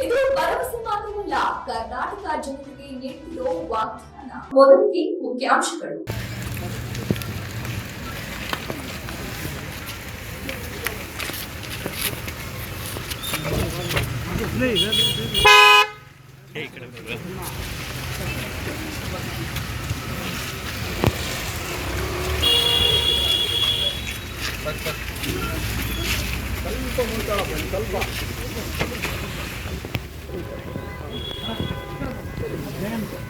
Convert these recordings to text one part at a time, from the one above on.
ಇದು ಭರವಸೆ ಮಾತ್ರವಲ್ಲ ಕರ್ನಾಟಕ ಜನತೆಗೆ ನೀಡುತ್ತಿರೋ ವಾಗ್ದಾನ ಮೊದಲಿಗೆ ಮುಖ್ಯಾಂಶಗಳು ಬರೀ ಬರೀ ತಿಪ್ಪಣ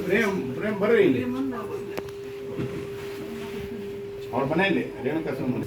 ಪ್ರೇಮ್ ಪ್ರೇಮ್ ಬರ್ರಿ ಇಲ್ಲಿ ಅವ್ರ ಮನೆಯಲ್ಲಿ ರೇಣುಕಾ ಸುಮ್ಮನೆ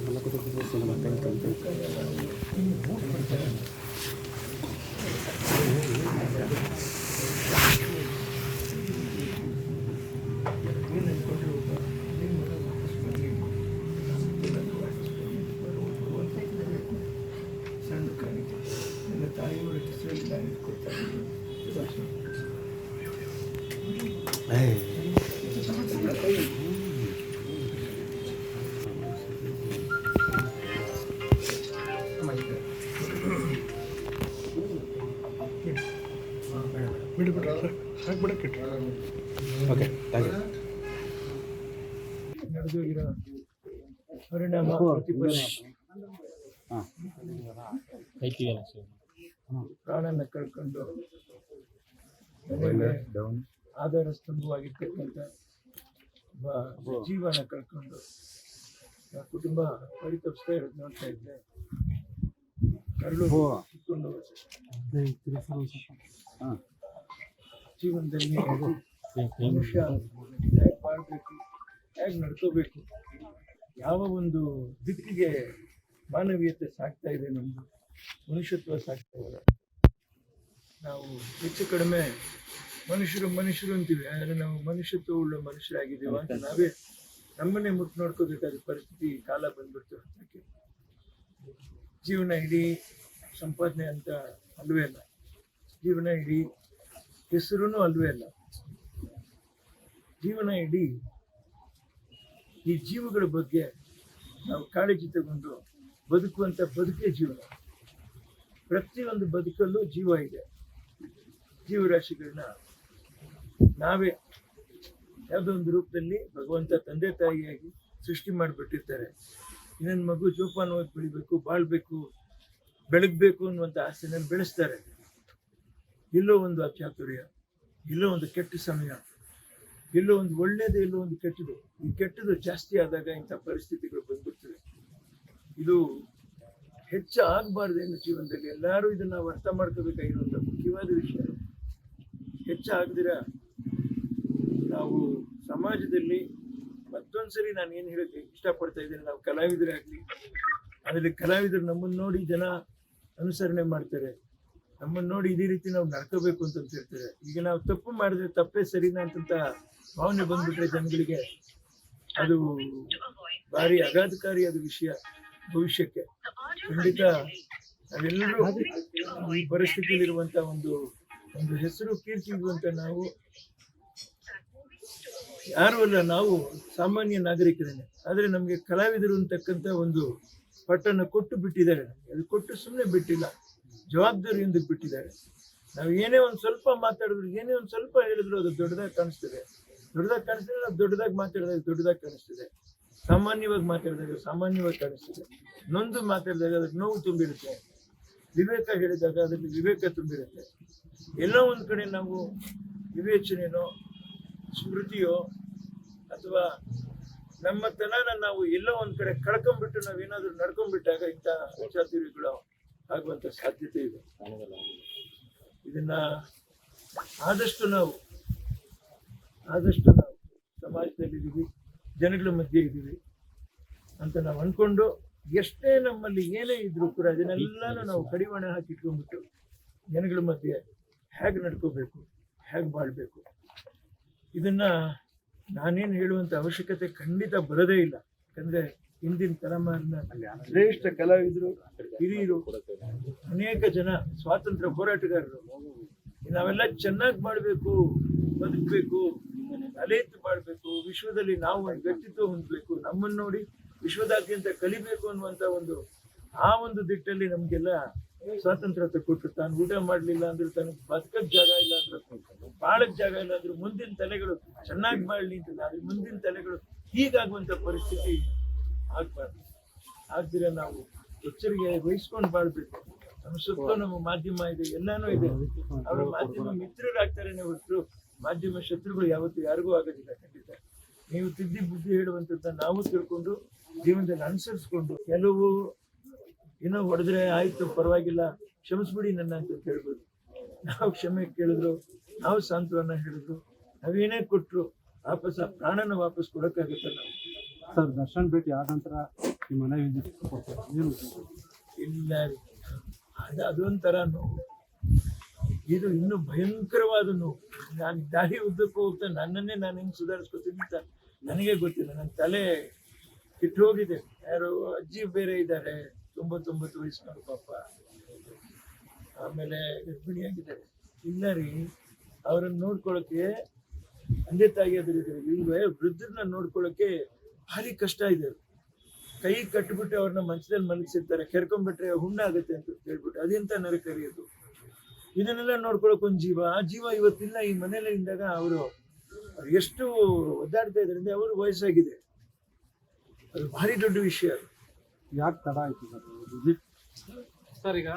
ನಡೆದೋಗಿರೋ ಪರಿಣಾಮ ಪ್ರಾಣನ ಕಳ್ಕೊಂಡು ಆಧಾರ ಸ್ತಂಭವಾಗಿರ್ತಕ್ಕಂಥ ಜೀವನ ಕಳ್ಕೊಂಡು ಕುಟುಂಬ ಪರಿತಪಿಸ್ತಾ ಇರೋದು ನೋಡ್ತಾ ಇದ್ದೆ ಕರಳು ಕಿತ್ಕೊಂಡು ಜೀವನದಲ್ಲಿ ಮನುಷ್ಯ ಹೇಗೆ ಮಾಡಬೇಕು ಹೇಗೆ ನಡ್ಕೋಬೇಕು? ಯಾವ ಒಂದು ದಿಕ್ಕಿಗೆ ಮಾನವೀಯತೆ ಸಾಕ್ತಾ ಇದೆ ನಮ್ದು ಮನುಷ್ಯತ್ವ ಸಾಕ್ತಾ ಇದೆ. ನಾವು ಹೆಚ್ಚು ಕಡಿಮೆ ಮನುಷ್ಯರು ಮನುಷ್ಯರು ಅಂತೀವಿ ಆದರೆ ನಾವು ಮನುಷ್ಯತ್ವ ಉಳ್ಳ ಮನುಷ್ಯರಾಗಿದ್ದೀವ ಅಂತ ನಾವೇ ನಮ್ಮನ್ನೇ ಮುಟ್ಟು ನೋಡ್ಕೋಬೇಕಾದ ಪರಿಸ್ಥಿತಿ ಕಾಲ ಬಂದ್ಬಿಡ್ತು ಅದಕ್ಕೆ. ಜೀವನ ಇಡೀ ಸಂಪಾದನೆ ಅಂತ ಅಲ್ವೇ ಅಲ್ಲ. ಜೀವನ ಇಡೀ ಹೆಸರು ಅಲ್ವೇ ಅಲ್ಲ. ಜೀವನ ಇಡೀ ಈ ಜೀವಗಳ ಬಗ್ಗೆ ನಾವು ಕಾಳಜಿ ತಗೊಂಡು ಬದುಕುವಂಥ ಬದುಕೇ ಜೀವನ. ಪ್ರತಿಯೊಂದು ಬದುಕಲ್ಲೂ ಜೀವ ಇದೆ. ಜೀವರಾಶಿಗಳನ್ನ ನಾವೇ ಯಾವುದೋ ಒಂದು ರೂಪದಲ್ಲಿ ಭಗವಂತ ತಂದೆ ತಾಯಿಯಾಗಿ ಸೃಷ್ಟಿ ಮಾಡಿಬಿಟ್ಟಿರ್ತಾರೆ. ಇನ್ನೊಂದು ಮಗು ಜೋಪಾನವಾಗಿ ಬೆಳಿಬೇಕು, ಬಾಳ್ಬೇಕು, ಬೆಳಗ್ಬೇಕು ಅನ್ನುವಂಥ ಆಸೆನ ಬೆಳೆಸ್ತಾರೆ. ಎಲ್ಲೋ ಒಂದು ಅಚಾತುರ್ಯ ಇಲ್ಲೋ ಒಂದು ಕೆಟ್ಟ ಸಮಯ, ಇಲ್ಲೋ ಒಂದು ಒಳ್ಳೇದು, ಇಲ್ಲೋ ಒಂದು ಕೆಟ್ಟದು. ಈ ಕೆಟ್ಟದು ಜಾಸ್ತಿ ಆದಾಗ ಇಂಥ ಪರಿಸ್ಥಿತಿಗಳು ಬಂದ್ಬಿಡ್ತವೆ. ಇದು ಹೆಚ್ಚು ಆಗಬಾರ್ದೇನು ಜೀವನದಲ್ಲಿ. ಎಲ್ಲರೂ ಇದನ್ನು ಅರ್ಥ ಮಾಡ್ಕೋಬೇಕಾಗಿರುವಂಥ ಮುಖ್ಯವಾದ ವಿಷಯ. ಹೆಚ್ಚಾಗದಿರ ನಾವು ಸಮಾಜದಲ್ಲಿ ಮತ್ತೊಂದ್ಸರಿ ನಾನು ಏನು ಹೇಳಕ್ಕೆ ಇಷ್ಟಪಡ್ತಾ ಇದ್ದೀನಿ, ನಾವು ಕಲಾವಿದರೇ ಆಗಲಿ ಅದರಲ್ಲಿ ಕಲಾವಿದರು ನಮ್ಮನ್ನು ನೋಡಿ ಜನ ಅನುಸರಣೆ ಮಾಡ್ತಾರೆ. ನಮ್ಮನ್ನು ನೋಡಿ ಇದೇ ರೀತಿ ನಾವು ನಡ್ಕೋಬೇಕು ಅಂತ ಹೇಳ್ತಾರೆ. ಈಗ ನಾವು ತಪ್ಪು ಮಾಡಿದ್ರೆ ತಪ್ಪೇ ಸರಿನಾ ಅಂತಂತ ಭಾವನೆ ಬಂದ್ಬಿಟ್ರೆ ಜನಗಳಿಗೆ ಅದು ಭಾರಿ ಆಘಾತಕಾರಿಯಾದ ವಿಷಯ ಭವಿಷ್ಯಕ್ಕೆ. ಖಂಡಿತ ನಾವೆಲ್ಲರೂ ಈ ಪರಿಸ್ಥಿತಿಯಲ್ಲಿರುವಂತ ಒಂದು ಒಂದು ಹೆಸರು ಕೀರ್ತಿ ಇರುವಂತ ನಾವು ಯಾರು ಅಲ್ಲ, ನಾವು ಸಾಮಾನ್ಯ ನಾಗರಿಕರೇನೆ. ಆದ್ರೆ ನಮಗೆ ಕಲಾವಿದರು ಅಂತಕ್ಕಂಥ ಒಂದು ಪಟ್ಟನ್ನು ಕೊಟ್ಟು ಬಿಟ್ಟಿದ್ದಾರೆ. ಅದು ಕೊಟ್ಟು ಸುಮ್ಮನೆ ಬಿಟ್ಟಿಲ್ಲ. ಜವಾಬ್ದಾರಿಯಿಂದ ಬಿಟ್ಟಿದ್ದಾರೆ. ನಾವು ಏನೇ ಒಂದು ಸ್ವಲ್ಪ ಮಾತಾಡಿದ್ರು, ಏನೇ ಒಂದು ಸ್ವಲ್ಪ ಹೇಳಿದ್ರು ಅದು ದೊಡ್ಡದಾಗಿ ಕಾಣಿಸ್ತದೆ. ದೊಡ್ಡದಾಗಿ ಕಾಣಿಸ್ತದೆ ನಾವು ದೊಡ್ಡದಾಗಿ ಮಾತಾಡಿದಾಗ ದೊಡ್ಡದಾಗಿ ಕಾಣಿಸ್ತದೆ. ಸಾಮಾನ್ಯವಾಗಿ ಮಾತಾಡಿದಾಗ ಸಾಮಾನ್ಯವಾಗಿ ಕಾಣಿಸ್ತದೆ. ನೊಂದು ಮಾತಾಡಿದಾಗ ಅದಕ್ಕೆ ನೋವು ತುಂಬಿರುತ್ತೆ. ವಿವೇಕ ಹೇಳಿದಾಗ ಅದಕ್ಕೆ ವಿವೇಕ ತುಂಬಿರುತ್ತೆ. ಎಲ್ಲ ಒಂದು ಕಡೆ ನಾವು ವಿವೇಚನೆಯೋ ಸ್ಮೃತಿಯೋ ಅಥವಾ ನಮ್ಮ ತನನ ನಾವು ಎಲ್ಲೋ ಒಂದು ಕಡೆ ಕಳ್ಕೊಂಡ್ಬಿಟ್ಟು ನಾವೇನಾದ್ರೂ ನಡ್ಕೊಂಡ್ಬಿಟ್ಟಾಗ ಇಂಥ ವಿಚಾರಗಳು ಆಗುವಂತ ಸಾಧ್ಯತೆ ಇದೆ. ಇದನ್ನ ಆದಷ್ಟು ನಾವು ಆದಷ್ಟು ನಾವು ಸಮಾಜದಲ್ಲಿ ಇದೀವಿ ಜನಗಳ ಮಧ್ಯೆ ಇದ್ದೀವಿ ಅಂತ ನಾವು ಅನ್ಕೊಂಡು ಎಷ್ಟೇ ನಮ್ಮಲ್ಲಿ ಏನೇ ಇದ್ರೂ ಕೂಡ ಅದನ್ನೆಲ್ಲಾನು ನಾವು ಕಡಿವಾಣ ಹಾಕಿಟ್ಕೊಂಡ್ಬಿಟ್ಟು ಜನಗಳ ಮಧ್ಯೆ ಹೇಗೆ ನಡ್ಕೋಬೇಕು ಹೇಗೆ ಬಾಳ್ಬೇಕು. ಇದನ್ನ ನಾನೇನು ಹೇಳುವಂತ ಅವಶ್ಯಕತೆ ಖಂಡಿತ ಬರೋದೇ ಇಲ್ಲ. ಯಾಕಂದ್ರೆ ಹಿಂದಿನ ತಲೆಮಾರಿನ ಶ್ರೇಷ್ಠ ಕಲಾವಿದರು, ಹಿರಿಯರು, ಅನೇಕ ಜನ ಸ್ವಾತಂತ್ರ್ಯ ಹೋರಾಟಗಾರರು. ನಾವೆಲ್ಲ ಚೆನ್ನಾಗಿ ಮಾಡಬೇಕು, ಬದುಕಬೇಕು ತಲೆ ಎತ್ತು ಮಾಡಬೇಕು, ವಿಶ್ವದಲ್ಲಿ ನಾವು ಒಂದು ವ್ಯಕ್ತಿತ್ವ ಹೊಂದಬೇಕು, ನಮ್ಮನ್ನು ನೋಡಿ ವಿಶ್ವದಾದ್ಯಂತ ಕಲಿಬೇಕು ಅನ್ನುವಂತ ಒಂದು, ಆ ಒಂದು ದಿಟ್ಟಲ್ಲಿ ನಮ್ಗೆಲ್ಲ ಸ್ವಾತಂತ್ರ್ಯ ಕೊಟ್ಟು ತಾನು ಊಟ ಮಾಡಲಿಲ್ಲ ಅಂದ್ರೆ ತನಗೆ ಬದುಕಕ್ ಜಾಗ ಇಲ್ಲ ಅಂದ್ರೆ ಬಾಳಕ್ ಜಾಗ ಇಲ್ಲ ಅಂದ್ರೆ ಮುಂದಿನ ತಲೆಗಳು ಚೆನ್ನಾಗಿ ಮಾಡಲಿ ಅಂತ ಆದ್ರೆ ಮುಂದಿನ ತಲೆಗಳು ಹೀಗಾಗುವಂತ ಪರಿಸ್ಥಿತಿ ಆಗ್ಬಾರ್ದು. ಆಗ್ದಿರ ನಾವು ಎಚ್ಚರಿಕೆ ವಹಿಸ್ಕೊಂಡು ಬಾಳ್ಬೇಕು. ನಮ್ಮ ಸುತ್ತ ನಮ್ಮ ಮಾಧ್ಯಮ ಇದೆ, ಎಲ್ಲಾನು ಇದೆ. ಅವರ ಮಾಧ್ಯಮ ಮಿತ್ರರಾಗ್ತಾರೇನೆ ಹೊರತು ಮಾಧ್ಯಮ ಶತ್ರುಗಳು ಯಾವತ್ತೂ ಯಾರಿಗೂ ಆಗೋದಿಲ್ಲ, ಖಂಡಿತ. ನೀವು ತಿದ್ದಿ ಬುದ್ಧಿ ಹೇಳುವಂಥದ್ದನ್ನ ನಾವು ತಿಳ್ಕೊಂಡು, ಜೀವನದಲ್ಲಿ ಅನುಸರಿಸ್ಕೊಂಡು, ಕೆಲವು ಏನೋ ಹೊಡೆದ್ರೆ ಆಯ್ತು ಪರವಾಗಿಲ್ಲ ಕ್ಷಮಿಸ್ಬಿಡಿ ನನ್ನ ಅಂತ ಕೇಳ್ಬೋದು ನಾವು ಕ್ಷಮೆ ಕೇಳಿದ್ರು ನಾವು ಸಾಂತ್ವನ ಹೇಳಿದ್ರು. ನಾವೇನೇ ಕೊಟ್ಟರು ವಾಪಸ್ ಆ ಪ್ರಾಣನ ವಾಪಸ್ ಕೊಡಕ್ಕಾಗತ್ತಲ್ಲ. ಸರ್ ದರ್ಶನ್ ಭೇಟಿ ಆದ ನಂತರ ನಿಮ್ಮ ಮನೆ ಏನು ಇಲ್ಲ ಅದು ಅದೊಂಥರ ನೋವು. ಇದು ಇನ್ನು ಭಯಂಕರವಾದ ನೋವು. ನಾನು ದಾರಿ ಉದ್ದಕ್ಕೂ ಹೋಗ್ತಾ ನನ್ನನ್ನೇ ನಾನು ಹೆಂಗೆ ಸುಧಾರಿಸ್ಕೊತೀನಿ ಅಂತ ನನಗೆ ಗೊತ್ತಿಲ್ಲ. ನನ್ನ ತಲೆ ಕಿಟ್ಟು ಹೋಗಿದೆ ಯಾರು ಅಜ್ಜಿ ಬೇರೆ ಇದ್ದಾರೆ. ತೊಂಬತ್ತೊಂಬತ್ತು ವಯಸ್ಸಿನವ್ರು ಪಾಪ. ಆಮೇಲೆ ಗರ್ಭಿಣಿಯಾಗಿದ್ದಾರೆ ಇಲ್ಲ ರೀ, ಅವರನ್ನು ನೋಡ್ಕೊಳಕ್ಕೆ, ತಂದೆ ತಾಯಿ ಇದ್ದಾರೆ. ಇಲ್ವೇ, ವೃದ್ಧರನ್ನ ನೋಡ್ಕೊಳಕ್ಕೆ ಭಾರಿ ಕಷ್ಟ ಇದೆ. ಕೈ ಕಟ್ಬಿಟ್ಟು ಅವ್ರನ್ನ ಮಂಚದಲ್ಲಿ ಮಲಗಿಸಿರ್ತಾರೆ. ಕೆರ್ಕೊಂಡ್ಬಿಟ್ರೆ ಹುಣ್ಣಾಗುತ್ತೆ ಅಂತ ಹೇಳ್ಬಿಟ್ಟು. ಅದೆಂತ ನರಕರಿ ಅದು? ಇದನ್ನೆಲ್ಲ ನೋಡ್ಕೊಳಕ್ ಒಂದು ಜೀವ. ಆ ಜೀವ ಇವತ್ತಿಲ್ಲ, ಈ ಮನೇಲಿ ಇದ್ದಾಗ ಅವರು ಎಷ್ಟು ಒದ್ದಾಡ್ತಾ ಇದ್ದಾರೆ ಅವ್ರಿಗೆ ವಯಸ್ಸಾಗಿದೆ. ಅದು ಭಾರಿ ದೊಡ್ಡ ವಿಷಯ ಅದು. ಯಾಕೆ ತಡ ಆಯ್ತು ಸರ್? ವಿಸಿಟ್ ಸರ್ ಈಗ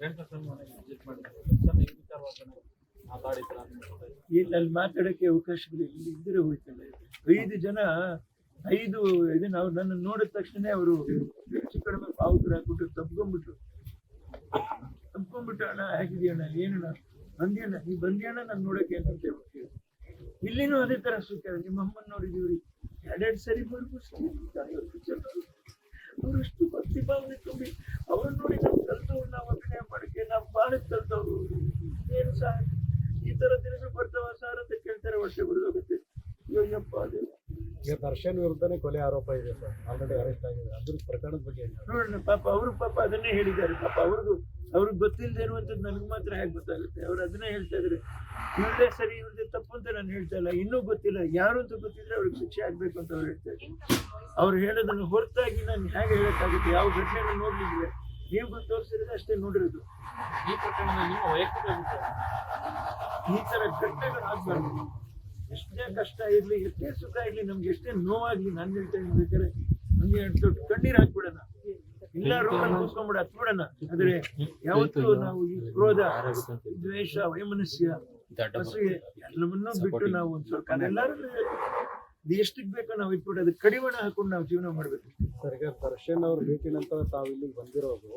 ರೇಣುಕಾ ಸರ್ ವಿಸಿಟ್ ಮಾಡಿದ್ದಾರೆ ಸರ್ ಈ ವಿಚಾರವಾಗಿ ಮಾತಾಡಿದ್ರ ಇಲ್ಲಿ ಅಲ್ಲಿ ಮಾತಾಡಕ್ಕೆ ಅವಕಾಶಗಳು ಇಲ್ಲಿ. ಇದ್ರೆ ಹೋಯ್ತಲ್ಲ ಐದು ಜನ ಐದು ಇದನ್ನ ಅವ್ರು ನನ್ನ ನೋಡಿದ ತಕ್ಷಣ ಅವರು ಹೆಚ್ಚು ಕಡಿಮೆ ಪಾವಕರು ಹಾಕ್ಬಿಟ್ಟು ತಪ್ಕೊಂಡ್ಬಿಟ್ರು ತಪ್ಕೊಂಡ್ಬಿಟ್ಟು ಅಣ್ಣ ಹೇಗಿದೆಯಣ್ಣ ಏನಣ್ಣ? ಬಂದ್ಯಣ್ಣ? ನೀ ಬಂದ್ಯಣ್ಣ? ನಾನು ನೋಡಕ್ಕೆ ಅಂತ ಕೇಳ್ಬಿಟ್ಟು ಇಲ್ಲಿನೂ ಅದೇ ತರ ಸುತ್ತ ನಿಮ್ಮ ಅಮ್ಮನ ನೋಡಿದೀವ್ರಿ. ಎರಡೆರಡು ಸರಿ ಬರ್ಬಿಟ್ಟು ಅವರಷ್ಟು ಭಕ್ತಿ ಭಾವನೆ ತುಂಬಿ ಅವ್ರನ್ನ ನೋಡಿ ನಾವು ಕಲ್ತವ್ರು ನಾವು ಅಭಿನಯ ಮಾಡಕ್ಕೆ ನಾವು ಭಾಳ ಕಲ್ತವ್ರು. ಏನು ಸಹ ಈ ಥರ ದಿನಗಳು ಬರ್ತಾವ ಸರ್ ಅಂತ ಕೇಳ್ತಾರೆ ವರ್ಷ ಬಿಡೋಗುತ್ತೆ ಯೋಯ್ಯಪ್ಪ ಅದೇ ಈಗ ದರ್ಶನ್ ವಿರುದ್ಧನೇ ಕೊಲೆ ಆರೋಪ ಇದೆ ಸರ್. ಆಲ್ರೆಡಿ ಅರೆಸ್ಟ್ ಆಗಿದೆ. ಅದ್ರ ಪ್ರಕರಣದ ಬಗ್ಗೆ ನೋಡೋಣ ಪಾಪ ಅವರು ಪಾಪ ಅದನ್ನೇ ಹೇಳಿದ್ದಾರೆ. ಪಾಪ ಅವ್ರಿಗೂ ಅವ್ರಿಗೆ ಗೊತ್ತಿಲ್ಲದೆ ಇರುವಂಥದ್ದು ನನಗೆ ಮಾತ್ರ ಹೇಗೆ ಗೊತ್ತಾಗುತ್ತೆ. ಅವ್ರು ಅದನ್ನೇ ಹೇಳ್ತಾ ಇದ್ರೆ ಇವ್ರದೇ ಸರಿ ಇವ್ರದೇ ತಪ್ಪು ಅಂತ ನಾನು ಹೇಳ್ತಾ ಇಲ್ಲ. ಇನ್ನೂ ಗೊತ್ತಿಲ್ಲ. ಯಾರು ಅಂತ ಗೊತ್ತಿದ್ರೆ ಅವ್ರಿಗೆ ಶಿಕ್ಷೆ ಆಗ್ಬೇಕು ಅಂತ ಅವ್ರು ಹೇಳ್ತಾ ಇದ್ದಾರೆ. ಅವ್ರು ಹೇಳೋದನ್ನು ಹೊರತಾಗಿ ನಾನು ಹೇಗೆ ಹೇಳೋಕ್ಕಾಗುತ್ತೆ? ಯಾವ ಘಟನೆಯನ್ನು ನೋಡ್ಲಿಲ್ಲ ನೀವು ತೋರಿಸಿದ್ರೆ ಅಷ್ಟೇ ನೋಡಿರೋದು. ಈ ಪ್ರಕರಣದಲ್ಲಿ ನಿಮ್ಮ ವೈಯಕ್ತಿಕ ಈ ಥರ ಘಟನೆಗಳು ಆಗ್ಬಾರ್ದು. ಎಷ್ಟೇ ಕಷ್ಟ ಇರಲಿ, ಎಷ್ಟೇ ಸುಖ ಇರಲಿ, ನಮ್ಗೆ ಎಷ್ಟೇ ನೋವಾಗಲಿ, ನಾನು ಹೇಳ್ತಾ ಇದ್ದೀನಿ ಬೇಕಾದ್ರೆ ನಮ್ಗೆ ಎರಡು ದೊಡ್ಡ ಕಣ್ಣೀರು ಹಾಕ್ಬಿಡೋಣ. ಇಲ್ಲ ರೋಗ ಕೂತ್ಕೊಂಡ್ಬಿಡ ಹತ್ಬಿಡೋಣ ಆದ್ರೆ ಯಾವತ್ತೂ ನಾವು ಈ ಕ್ರೋಧ ದ್ವೇಷ ವೈಮನಸ್ಯ ಎಲ್ಲವನ್ನೂ ಬಿಟ್ಟು ನಾವು ಒಂದ್ ಸ್ವಲ್ಪ ಎಲ್ಲರೂ ಎಷ್ಟಿಗೆ ಬೇಕೋ ನಾವು ಇಟ್ಬಿಟ್ಟು ಅದಕ್ಕೆ ಕಡಿವಾಣ ಹಾಕೊಂಡು ನಾವು ಜೀವನ ಮಾಡ್ಬೇಕು. ಸರ್ ಈಗ ದರ್ಶನ್ ಅವ್ರ ಭೇಟಿ ನಂತರ ತಾವು ಇಲ್ಲಿಗೆ ಬಂದಿರೋದು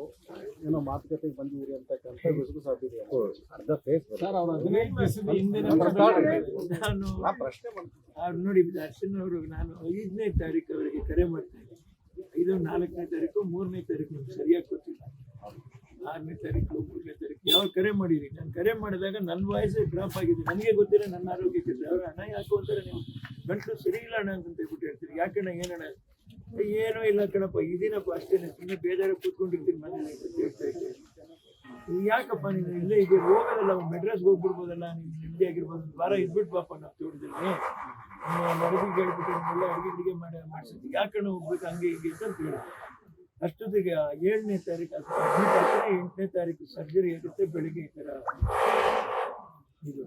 ಏನೋ ಮಾತುಕತೆಗೆ ಬಂದಿದ್ದೀರಿ ಅಂತ ಗುಸುಗು ಸಾಧ್ಯತೆ ಅರ್ಧ ಫೇಸ್ ಸರ್ ನಾನು ಪ್ರಶ್ನೆ ಅವ್ರು ನೋಡಿ ದರ್ಶನ್ ಅವರು ನಾನು ಐದನೇ ತಾರೀಕು ಅವರಿಗೆ ಕರೆ ಮಾಡ್ತಾ ಐದು, ನಾಲ್ಕನೇ ತಾರೀಕು, ಮೂರನೇ ತಾರೀಕು ನಮ್ಗೆ ಸರಿಯಾಗಿ ಗೊತ್ತಿಲ್ಲ. ಆರನೇ ತಾರೀಕು, ಮೂರನೇ ತಾರೀಕು ಯಾವ ಕರೆ ಮಾಡಿರಿ ನಾನು ಕರೆ ಮಾಡಿದಾಗ ನನ್ನ ವಾಯ್ಸೇ ಡ್ರಾಪ್ ಆಗಿದೆ. ನನಗೆ ಗೊತ್ತಿಲ್ಲ, ನನ್ನ ಆರೋಗ್ಯಕ್ಕೆ ಅವ್ರು ಹಣ ಯಾಕೋ ಅಂತಾರೆ ನೀವು. ಗಂಟಲು ಸರಿ ಇಲ್ಲ ಅಣ್ಣ ಅಂತ ಹೇಳ್ಬಿಟ್ಟು ಹೇಳ್ತೀರಿ ಯಾಕಣ್ಣ ಏನಣ್ಣ ಏನೂ ಇಲ್ಲ ಕಣಪ್ಪ ಇದೀನಪ್ಪ ಅಷ್ಟೇನೆ ಸುಮ್ಮನೆ ಬೇಜಾರು ಕೂತ್ಕೊಂಡಿರ್ತೀನಿ ಮನೇಲಿ ಯಾಕಪ್ಪ ನೀನು ಇಲ್ಲೇ ಇದೆ ಹೋಗೋದಲ್ಲ, ಮೆಡ್ರಾಸ್ಗೆ ಹೋಗ್ಬಿಡ್ಬೋದಲ್ಲ, ನೀನು ನೆಮ್ಮದಿ ಆಗಿರ್ಬೋದು. ವಾರ ಇದ್ಬಿಟ್ಟು ಬಾಪ, ನಾವು ತೋಟದಲ್ಲಿ. ಅಡುಗೆ ಹೇಳ್ಬಿಟ್ಟು ನಿಮ್ಮೆಲ್ಲ ಅಡುಗೆ ಅಡುಗೆ ಮಾಡಿ ಮಾಡಿಸಿದ್ವಿ ಯಾಕಣ್ಣ ಹೋಗ್ಬೇಕು ಹಂಗೆ ಹಿಂಗೆ ಅಂತ ಅಷ್ಟೊತ್ತಿಗೆ ಏಳನೇ ತಾರೀಕು ಅಥವಾ ಎಂಟನೇ ತಾರೀಕು ಸರ್ಜರಿ ಇರುತ್ತೆ, ಬೆಳಿಗ್ಗೆ ಈ ಥರ ಇದು.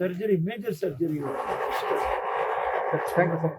Surgery major surgery thank you sir